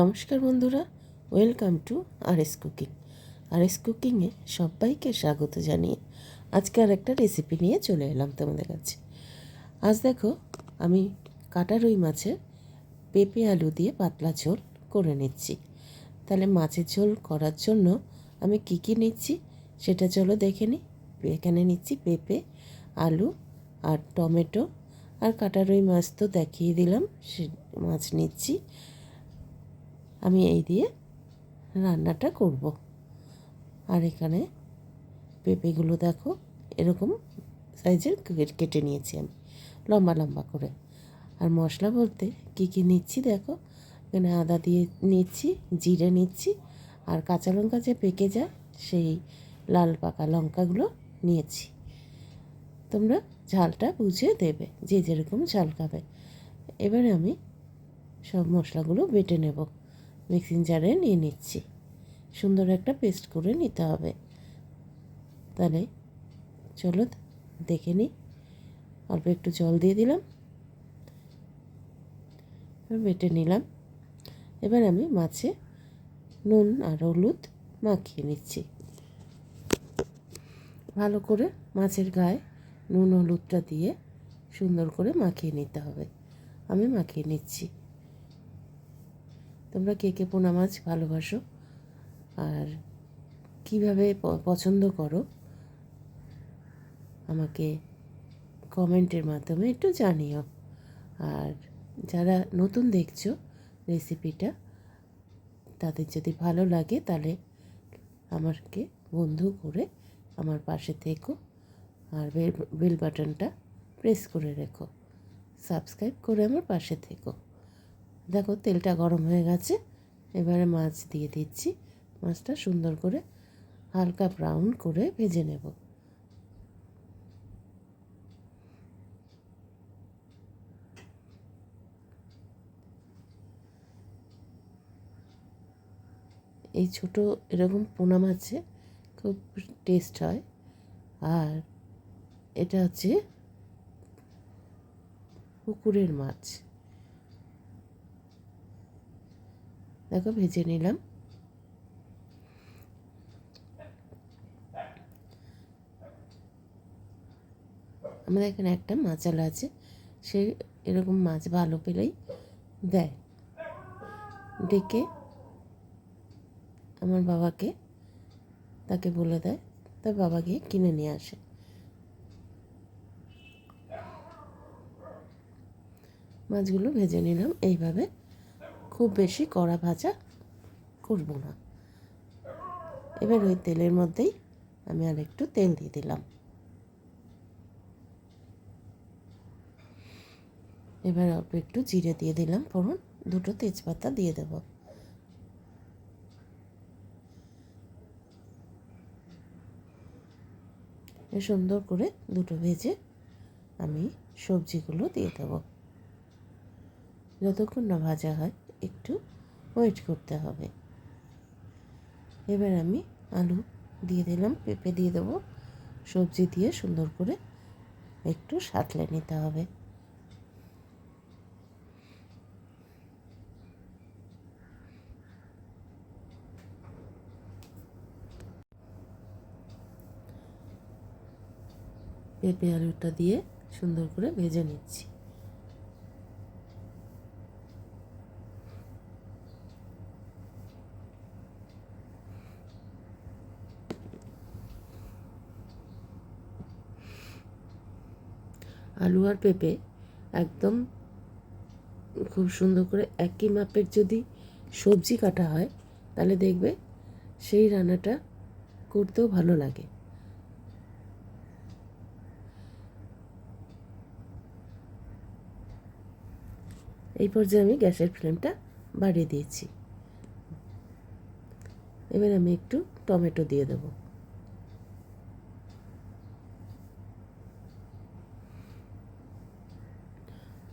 নমস্কার বন্ধুরা, welcome to R S cooking. R S কুকিংয়ে সবাইকে স্বাগত জানিয়ে আজকে আর একটা রেসিপি নিয়ে চলে এলাম তোমাদের কাছে। আজ দেখো, আমি কাটা রুই মাছের পেঁপে আলু দিয়ে পাতলা ঝোল করে নিচ্ছি। তাহলে মাছের ঝোল করার জন্য আমি কি কি নিচ্ছি সেটা চলো দেখে নিই। এখানে নিচ্ছি পেঁপে, আলু আর টমেটো। আর কাটা রুই মাছ তো দেখিয়ে দিলাম, সে মাছ নিচ্ছি। আমি এই দিয়ে রান্নাটা করব। আর এখানে পেঁপেগুলো দেখো, এরকম সাইজের কেটে নিয়েছি আমি, লম্বা লম্বা করে। আর মশলা বলতে কী কী নিচ্ছি দেখো, এখানে আদা দিয়ে নিচ্ছি, জিরে নিচ্ছি, আর কাঁচা লঙ্কা যে পেকে যায় সেই লাল পাকা লঙ্কাগুলো নিয়েছি। তোমরা ঝালটা বুঝে দেবে, যে যেরকম ঝাল খাবে। এবারে আমি সব মশলাগুলো বেটে নেব। মিক্সিং জারে নিয়ে নিচ্ছি। সুন্দর একটা পেস্ট করে নিতে হবে। তাহলে চলো দেখে নিই। অল্প একটু জল দিয়ে দিলাম। বেটে নিলাম। এবার আমি মাছে নুন আর হলুদ মাখিয়ে নিচ্ছি। ভালো করে মাছের গায়ে নুন হলুদটা দিয়ে সুন্দর করে মাখিয়ে নিতে হবে। আমি মাখিয়ে নিচ্ছি। তোমরা কে কে পোনা মাছ ভালোবাসো? আর কীভাবে পছন্দ করো? আমাকে কমেন্টের মাধ্যমে একটু জানিও। আর যারা নতুন দেখছ রেসিপিটা, তাদের যদি ভালো লাগে তাহলে আমাকে বন্ধু করে আমার পাশে থেকো। আর বেল বাটনটা প্রেস করে রেখো। সাবস্ক্রাইব করে আমার পাশে থেকো। দেখো তেলটা গরম হয়ে গেছে। এবারে মাছ দিয়ে দিচ্ছি। মাছটা সুন্দর করে হালকা ব্রাউন করে ভেজে নেব। এই ছোট এরকম পোনা মাছে খুব টেস্ট হয়। আর এটা হচ্ছে পুকুরের মাছ। দেখো ভেজে নিলাম। আমাদের এখানে একটা মাচালা আছে, সে এরকম মাছ ভালো পেলেই দেয়। ডেকে আমার বাবাকে, তাকে বলে দেয়, তার বাবা গিয়ে কিনে নিয়ে আসে। মাছগুলো ভেজে নিলাম, এইভাবে খুব বেশি কড়া ভাজা করব না। এবার ওই তেলের মধ্যেই আমি আর একটু তেল দিয়ে দিলাম। এবার অল্প একটু জিরে দিয়ে দিলাম, ফোড়ন, দুটো তেজপাতা দিয়ে দেব। সুন্দর করে দুটো ভেজে আমি সবজিগুলো দিয়ে দেবো। যতক্ষণ না ভাজা হয় একটু ওয়েট করতে হবে। এবার আমি আলু দিয়ে দিলাম, পেঁপে দিয়ে দেবো। সবজি দিয়ে সুন্দর করে একটু সাঁতলে নিতে হবে। পেঁপে আলুটা দিয়ে সুন্দর করে ভেজে নিচ্ছি। আলু আর পেঁপে একদম খুব সুন্দর করে একই মাপের যদি সবজি কাটা হয়, তাহলে দেখবে সেই রান্নাটা করতেও ভালো লাগে। এই পর্যায়ে আমি গ্যাসের ফ্লেমটা বাড়িয়ে দিয়েছি। এবার আমি একটু টমেটো দিয়ে দেবো।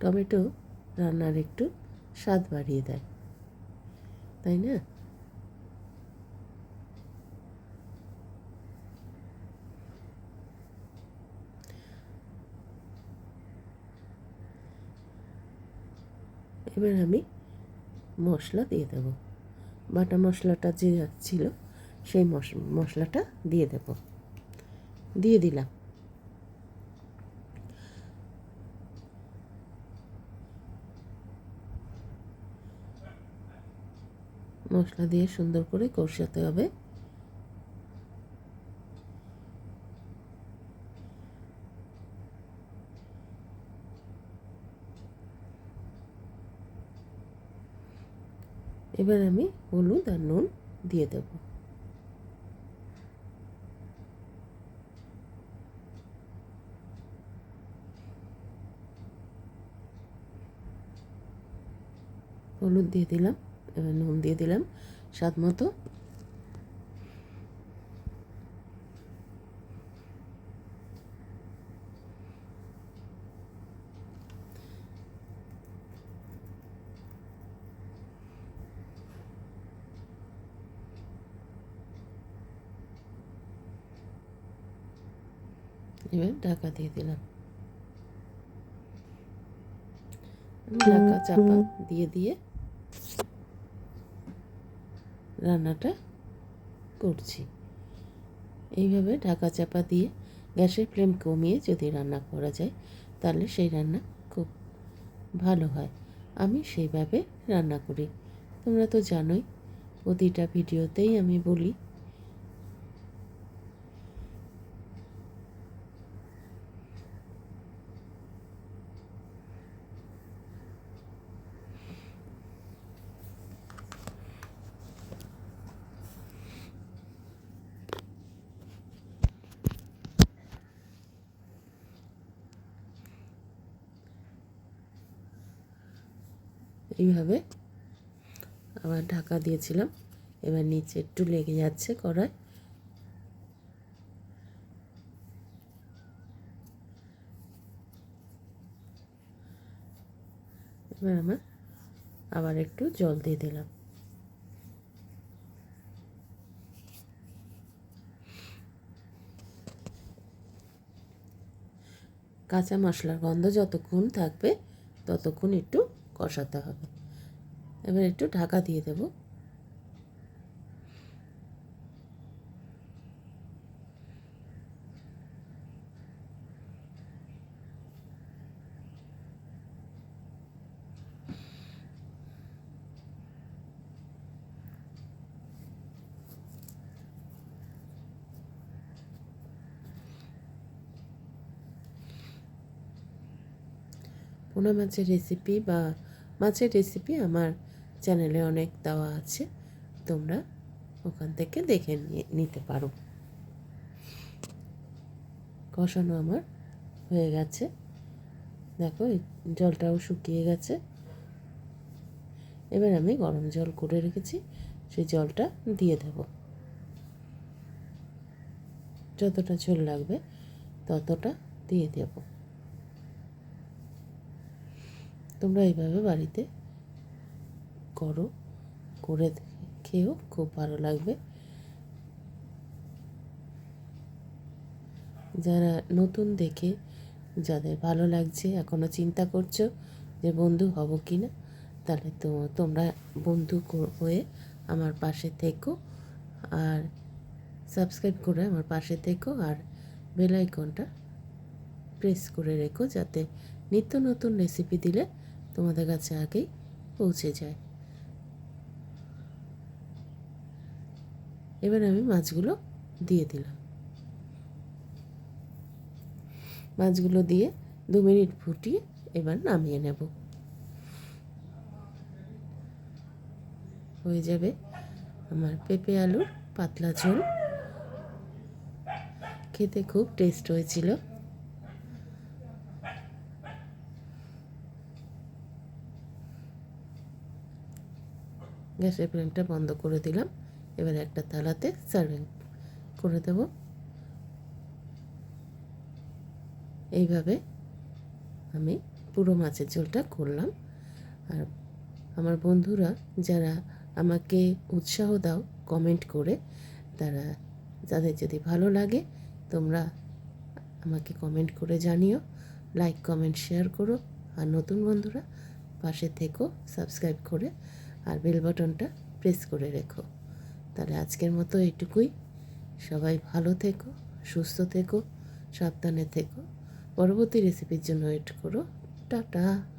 টমেটো রান্নার একটু স্বাদ বাড়িয়ে দেয়। তাই না? এবার আমি মশলা দিয়ে দেব। বাটা মশলাটা যে ছিল, সেই মশ- মশলাটা দিয়ে দেব। দিয়ে দিলাম। মশলা দিয়ে সুন্দর করে কষাতে হবে। এবার আমি হলুদ আর নুন দিয়ে দেব। হলুদ দিয়ে দিলাম। এবার নুন দিয়ে দিলাম স্বাদ মতো। এবার ঢাকা দিয়ে দিলাম। ঢাকা চাপা দিয়ে দিয়ে রান্নাটা করছি। এইভাবে ঢাকা চাপা দিয়ে গ্যাসের ফ্লেম কমিয়ে যদি রান্না করা যায়, তাহলে সেই রান্না খুব ভালো হয়। আমি সেইভাবে রান্না করি। তোমরা তো জানোই, প্রতিটা ভিডিওতেই আমি বলি এইভাবে আবার ঢাকা দিয়েছিলাম। এবার নিচে একটু লেগে যাচ্ছে কড়াই। এবার আমার আবার একটু জল দিয়ে দিলাম। কাঁচা মশলার গন্ধ যতক্ষণ থাকবে ততক্ষণ একটু কষাতে হবে। এবার একটু ঢাকা দিয়ে দেব। পোনা মাছের রেসিপি বা মাছের রেসিপি আমার চ্যানেলে অনেক দেওয়া আছে। তোমরা ওখান থেকে দেখে নিয়ে, নিতে পারো। কষানো আমার হয়ে গেছে। দেখো জলটাও শুকিয়ে গেছে। এবার আমি গরম জল করে রেখেছি, সেই জলটা দিয়ে দেব। যতটা ঝোল লাগবে ততটা দিয়ে দেব। তোমরা এইভাবে বাড়িতে করো, করে খেয়েও খুব ভালো লাগবে। যারা নতুন দেখে, যাদের ভালো লাগছে এখনও চিন্তা করছ যে বন্ধু হব কি না তাহলে তো তোমরা বন্ধু হয়ে আমার পাশে থেকো আর সাবস্ক্রাইব করে আমার পাশে থেকো আর বেল আইকনটা প্রেস করে রেখো যাতে নিত্য নতুন রেসিপি দিলে তোমাদের কাছে আগেই পৌঁছে যায়। এবার আমি মাছগুলো দিয়ে দিলাম। মাছগুলো দিয়ে দু মিনিট ফুটিয়ে এবার নামিয়ে নেব। হয়ে যাবে আমার পেঁপে আলুর পাতলা ঝোল। খেতে খুব টেস্ট হয়েছিল। গ্যাসের ফ্লেমটা বন্ধ করে দিলাম। এবার একটা থালাতে সার্ভিং করে দেব। এইভাবে আমি পুরো মাছের ঝোলটা করলাম। আর আমার বন্ধুরা যারা আমাকে উৎসাহ দাও কমেন্ট করে, তারা যাদের যদি ভালো লাগে, তোমরা আমাকে কমেন্ট করে জানিও লাইক কমেন্ট শেয়ার করো। আর নতুন বন্ধুরা পাশে থেকো সাবস্ক্রাইব করে আর বেল বাটনটা প্রেস করে রেখো। তাহলে আজকের মতো এটুকুই সবাই ভালো থেকো, সুস্থ থেকো, সাবধানে থেকো। পরবর্তী রেসিপির জন্য ওয়েট করো। টাটা!